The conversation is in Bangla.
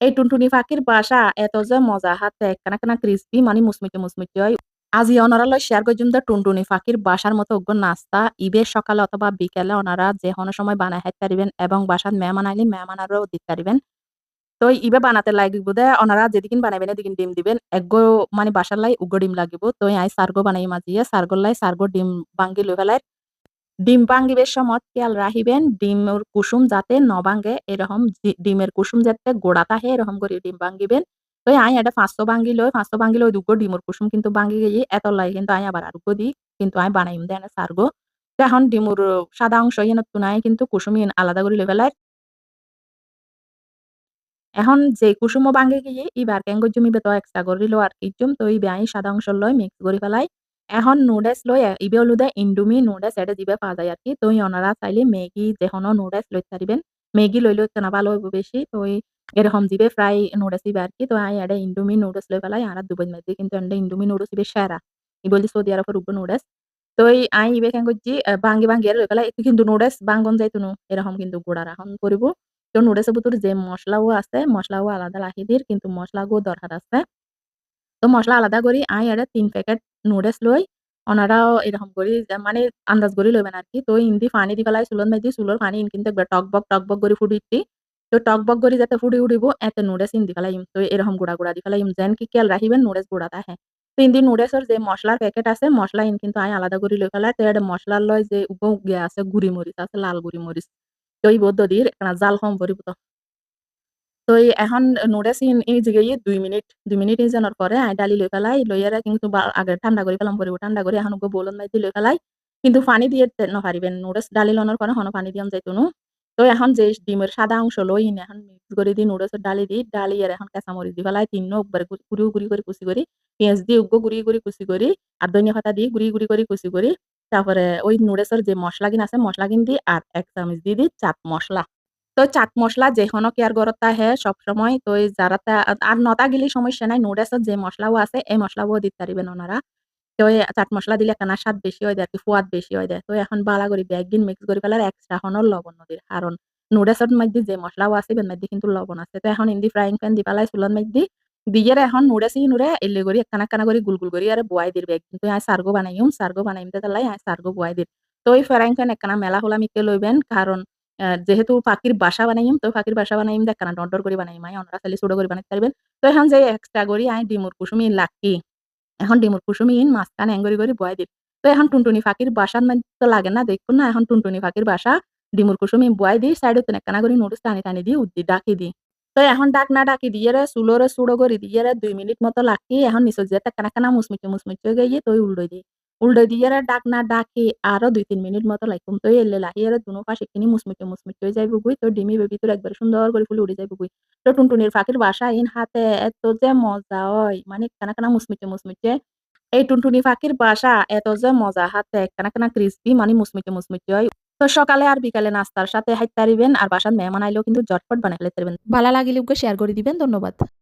এই টুনটুনি পাখির বাসা, এত যে মজা হাতে একখানা একখানা ক্রিসপি মানে মুচমুচে মুচমুচে হয়। আজি ওনারা লয় শেয়ার করছুন দা টুনটুনি পাখির বাসার মতো অগ্য নাস্তা। ইবের সকালে অথবা বিকেলে ওনারা যে কোনো সময় বানায় হাইতে পারিবেন এবং বাসার মেহমান আইলে মেহমানারও দিতে পারিবেন তো ইবে বানাতে লাগিব দে। ওনারা যেদিন বানাবেন এদিন ডিম দিবেন। এগো মানে বাসার লাই উগ্র ডিম লাগিব। তো আই সার্গো বানাই মাজিয়ে সার্গোর লাই সার্গো ডিম ভাঙ্গি লই ফেলাই ডিম ভাঙ্গিবের সময় খেয়াল রাখিবেন ডিমের কুসুম যাতে ন ভাঙ্গে এরকম ডিমের কুসুম যাতে গোড়া থাহে এরকম করে ডিম ভাঙ্গিবেন। তো আই এটা ৫০০ ভাঙ্গি লই ৫০০ ভাঙ্গি লই দুগো ডিমের কুসুম কিন্তু ভাঙ্গি গিয়ে এত লাই কিন্তু আই আবার আরোগ্য দিই কিন্তু আই বানাইম দেন সারগো। তো এখন ডিমুর সাদা অংশ ইয়েন তুনাই কিন্তু কুসুম আলাদা করে ফেলাই। এখন যে কুসুমও ভাঙ্গি গিয়ে ইবার কেন জমিবে তো এক্সট্রা করে লো আর তো ইবে আই সাদা অংশ লই মিক্স করে ফেলাই। এখন নুডলস লই ইবে হলুদে ইন্ডোমি নুডলস এটা জিবে পাওয়া যায় আর কি তো ওনারা চাইলে ম্যাগি যেকোনো নুডলস লইতে পারিবেন। ম্যাগি লইলেও একখানা ভালো হইব বেশি। তো এরকম জিবে ফ্রাই নুডলস ইবে আরকি। তো আই এডা ইন্ডোমি নুডলস লই পেলাই আর দুবেন মধ্যে কিন্তু এন্ডা ইন্ডোমি নুডলস দিবে সেরা। ই বলি সৌদি আরবের উগ্র নুডলস। তো আই ইবে কেন করছি ভাঙ্গি ভাঙ্গি এর লই একটু কিন্তু নুডলস ভাঙ্গন যাইতুনু এরকম কিন্তু গুড়া রাখুন করিব। তো নুডলসের ভিতরে যে মসলাও আছে মসলাও আলাদা রাখি দির কিন্তু মসলাগো দরকার আছে। তো মসলা আলাদা করি আই এডা ৩ প্যাকেট নুডলস লই। ওনারাও এরকম করি মানে আন্দাজ করে লইবেন আরকি। তো ইন্দি পানি দি ফেলাই চুলোর মাইধ্যে চুলোর পানি ইন কিন্তু একবার টকবক টকবক করে ফুটিচ্ছি। তো টকবক করে যাতে ফুটি উঠিব এতে নুডলস ইন দি ফেলাইম। তো এরকম গুড়া, গুড়া দি ফেলাইম যেন কি খেয়াল রাখিবেন নুডলস গুড়া থাহে। তো ইন্দি নুডলসের যে মসলার প্যাকেট আছে মসলা ইন কিন্তু আই আলাদা করে লই ফেলাই। তো এটা মসলার লয় যে উপ আছে গুড়ি মরিচ আছে লাল গুড়ি মরিচ। তো এই দির একখানা জাল কম পড়িব তো। তো এখন নুডলস ইন এই জায়গায় ২ মিনিট দুই মিনিট ইজানোর পরে আই ডালি লই ফেলাই। লইয়ারা কিন্তু আগে ঠান্ডা করে ফেলাম পরিব ঠান্ডা করে এখন বলন মাইধ্যে লই ফেলাই। কিন্তু পানি দিয়ে ন পারিবেন। নুডলস ডালি লওয়ার পরে হন পানি দিয়ান যাইতুনু। তো এখন যে ডিমের সাদা অংশ লই এখন মিক্স করে দি নুডলসের ডালি দি। ডালি এর এখন কাঁচা মরিচ দি ফেলাই ৩ নো একবারে গুড়ি, গুড়ি করে কুচি করি। পেঁয়াজ দিয়ে উগ্র গুড়ি, গুড়ি কুচি করি। আর ধনিয়া পাতা দিয়ে গুড়ি, গুড়ি করে কুচি করি। তারপরে ওই নুডলসের যে মসলা গিন আছে মসলা গিন দি আর এক চামচ দিয়ে দিই চাট মসলা। তো চাট মসলা যেকোনো কেয়ার ঘরত থাহে সবসময় তো যারা আর নতা গেলে সমস্যা নাই নুডলসের যে মসলাও আছে এই মসলাও দিতে পারিবেন ওনারা। তো চাট মসলা দিলে একখানা স্বাদ বেশি হয় দেয় আরকি ফুয়াদ বেশি হয় দেয়। তো এখন বালা করে ব্যাগগিন মিক্স করে ফেলার এক্সট্রা হনো লবণ নদির। কারণ নুডলসের মাইধ্যে যে মশলাও আছে এর মাইধ্যে কিন্তু লবণ আছে। তো এখন ইন্দি ফ্রাইং প্যান দি ফেলাই চুলার মাইধ্যে দিয়ে এখন নুডলস ইনুরে এলে করে একখানা, একখানা করে গুল, গুল করে আর বুয়াই দির ব্যাগ কিন্তু আই সার্গো বানাইম সার্গো বানাইম তেলাই আই সার্গো বুয়াই দির। তো ওই ফ্রাইং প্যান একখানা মেলা হলা মিকে লইবেন কারণ যেহেতু পাখির বাসা বানাইম তো পাখির বাসা বানাইম একখানা ডর, ডর করে বানাইম আই ওনারা চাইলে ছোট করে বানাইতে পারবেন। তো এখন যে এক্সট্রা করি আই ডিমুর কুসুম লাকি। এখন ডিমুর কুসুম ইন মাঝখানে এঙ্গরি করে বুয়াই দির। তো এখন টুনটুনি পাখির বাসার মাঝে তো লাগে না দেখুন না এখন টুনটুনি পাখির বাসা ডিমুর কুসুম বুয়াই দিই সাইডে তো একখানা করে নুডলস টানি, টানি দিয়ে উদ্দি ডাকি দিই। তো এখন ডাক না ডাকি দিয়ে চুলোরে চুড়ো করে দিয়ে রে দুই মিনিট মতো লাকি এখন নিচে যে একখানা, একখানা মুচমুচে, মুচমুচে গিয়ে তো উল্টাই দিই। উল্টাই দিয়ে ডাক না ডাকি আরও ২-৩ মিনিট মতো লাইকুম তো এলে লাহিয়ে দুনো পাশে কিনি মুচমুচে, মুচমুচে হয়ে যাইব গুই তো ডিমি ভিতরে একবার সুন্দর করে ফুলে উঠে যাইব গুই। তো টুনটুনির পাখির বাসা ইন হাতে এত যে মজা হয় মানে একখানা, একখানা মুচমুচে, মুচমুচে এই টুনটুনি পাখির বাসা এত যে মজা হাতে একখানা, একখানা ক্রিসপি মানে মুচমুচে, মুচমুচে হয়। তো সকালে আর বিকালে নাস্তার সাথে খাইতে পারিবেন আর বাসার মেহমান আইলেও কিন্তু ঝটপট বানাই ফেলাইতে পারবেন। ভালো লাগিলে শেয়ার করে দিবেন ধন্যবাদ।